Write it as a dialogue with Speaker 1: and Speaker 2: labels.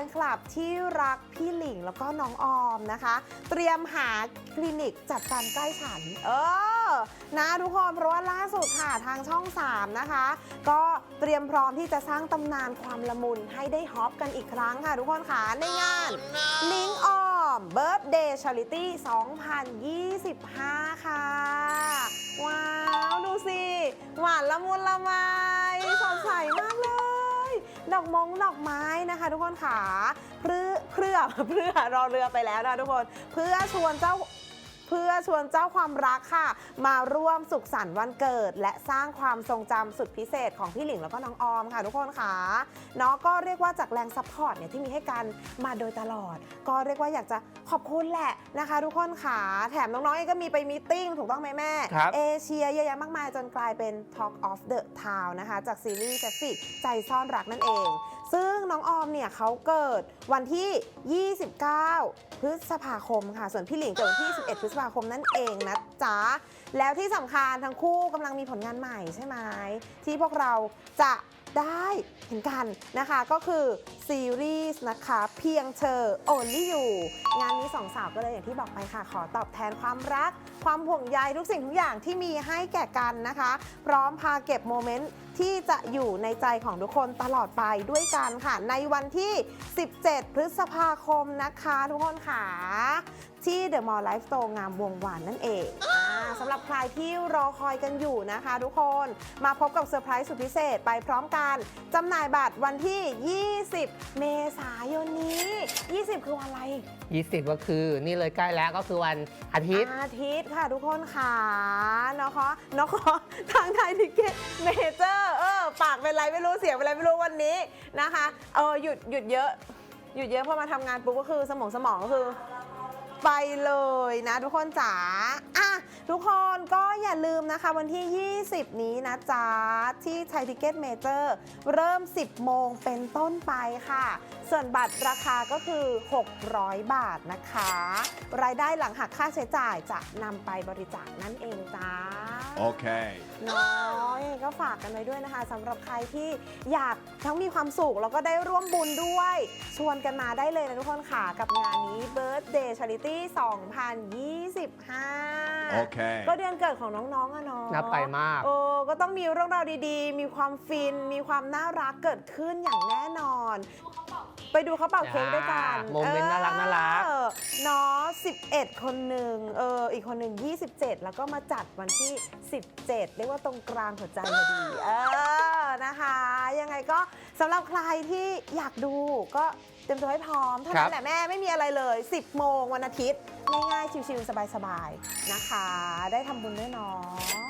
Speaker 1: นคลับที่รักพี่หลิงแล้วก็น้องออมนะคะ เตรียมหาคลินิกจัดฟันใกล้ฉัน เออ นะทุกคนเพราะว่าล่าสุดค่ะทางช่อง 3 นะคะ ก็เตรียมพร้อมที่จะสร้างตำนานความละมุนให้ได้ฮอปกันอีกครั้งค่ะทุกคนค่ะในงานลิงออมเบิร์ d เดย์ชาริตี้2025 ค่ะ ว้าว ดูสิ หวานละมุนละไมส ดอกมงดอกไม้นะคะ ทุกคนค่ะเพื่อเพื่อเพื่อรอเรือไปแล้วนะทุกคน เพื่อชวนเจ้าเพื่อ ชวนเจ้าความรักค่ะ มาร่วมสุขสันต์วันเกิด และสร้างความทรงจำสุดพิเศษของพี่หลิงแล้วก็น้องออมค่ะทุกคนค่ะเนาะก็เรียกว่าจากแรงซัพพอร์ตเนี่ยที่มีให้กันมาโดยตลอด ก็เรียกว่าอยากจะขอบคุณแหละนะคะ ทุกคนค่ะแถมน้องๆเองก็มีไปมีตติ้งถูกต้องไหมแม่
Speaker 2: ครับ
Speaker 1: เอเชียเยอะแยะมากมายจนกลายเป็น Talk of the Town นะคะ จากซีรีส์เซฟิกใจซ่อนรักนั่นเอง ซึ่งน้องออมเนี่ยเขาเกิดวันที่ 29 พฤษภาคมค่ะ ส่วนพี่หลิงเกิดวันที่ 11 พฤษภาคมนั่นเองนะจ๊ะ แล้วที่สำคัญทั้งคู่กำลังมีผลงานใหม่ใช่ไหมที่พวกเราจะ ได้เห็นกันนะคะก็คือซีรีส์นะคะเพียงเธอ only you งานนี้สองสาวก็เลยอย่างที่บอกไปค่ะ ขอตอบแทนความรัก ความห่วงใยทุกสิ่งทุกอย่างที่มีให้แก่กันนะคะ พร้อมพาเก็บโมเมนต์ที่จะอยู่ในใจของทุกคนตลอดไปด้วยกันค่ะ ในวันที่ 17 พฤษภาคมนะคะ ทุกคนค่ะ ที่ The Mall Life Store งามวงวานนั่นเอง สำหรับใครที่รอคอยกันอยู่นะคะ ทุกคนมาพบกับเซอร์ไพรส์สุดพิเศษไปพร้อมกันจำหน่ายบัตรวันที่ 20 เมษายนนี้ 20 คือวันอะไร
Speaker 2: 20 ก็คือนี่เลยใกล้แล้วก็คือวันอาทิตย์
Speaker 1: อาทิตย์ค่ะทุกคนค่ะเนาะคะเนาะคะทางไทยทิเก็ตเมเจอร์เออปากเป็นไรไม่รู้เสียงเป็นไรไม่รู้วันนี้นะคะเออหยุดหยุดเยอะหยุดเยอะพอมาทำงานปุ๊บก็คือสมองสมองก็คือ ไปเลยนะทุกคนจ๋าอะทุกคนก็อย่าลืมนะคะวันที่ 20 นี้นะจ๊ะ ที่ไทยทิเก็ตเมเจอร์เริ่ม 10 โมงเป็นต้นไปค่ะ ส่วนบัตรราคาก็คือ 600 บาทนะคะ รายได้หลังหักค่าใช้จ่ายจะนำไปบริจาคนั่นเองจ้า
Speaker 3: Okay.
Speaker 1: น้อยก็ฝากกันไว้ด้วยนะคะสำหรับใครที่อยากทั้งมีความสุข แล้วก็ได้ร่วมบุญด้วย ชวนกันมาได้เลยนะทุกคนค่ะ กับงานนี้ Birthday Charity 2025
Speaker 3: Okay.
Speaker 1: ก็เดือนเกิดของน้องๆอะเนาะ
Speaker 2: นับไปมาก
Speaker 1: โอ้ก็ต้องมีเรื่องราวดีๆ มีความฟิน มีความน่ารักเกิดขึ้นอย่างแน่นอน ไปดูเขาเป่าเค้กด้วยกัน
Speaker 2: โมเมนต์น่ารักน่ารัก
Speaker 1: เออเนาะ11 คนหนึ่งเออ อีกคนหนึ่ง27 แล้วก็มาจัดวันที่ 17 เรียกว่าตรงกลางหัวใจพอดี เออ นะคะ ยังไงก็สำหรับใครที่อยากดูก็เตรียมตัวให้พร้อมเท่านั้นแหละแม่ไม่มีอะไรเลย 10 โมงวันอาทิตย์ ง่ายๆ ชิวๆสบายๆ นะคะ ได้ทำบุญด้วยเนาะ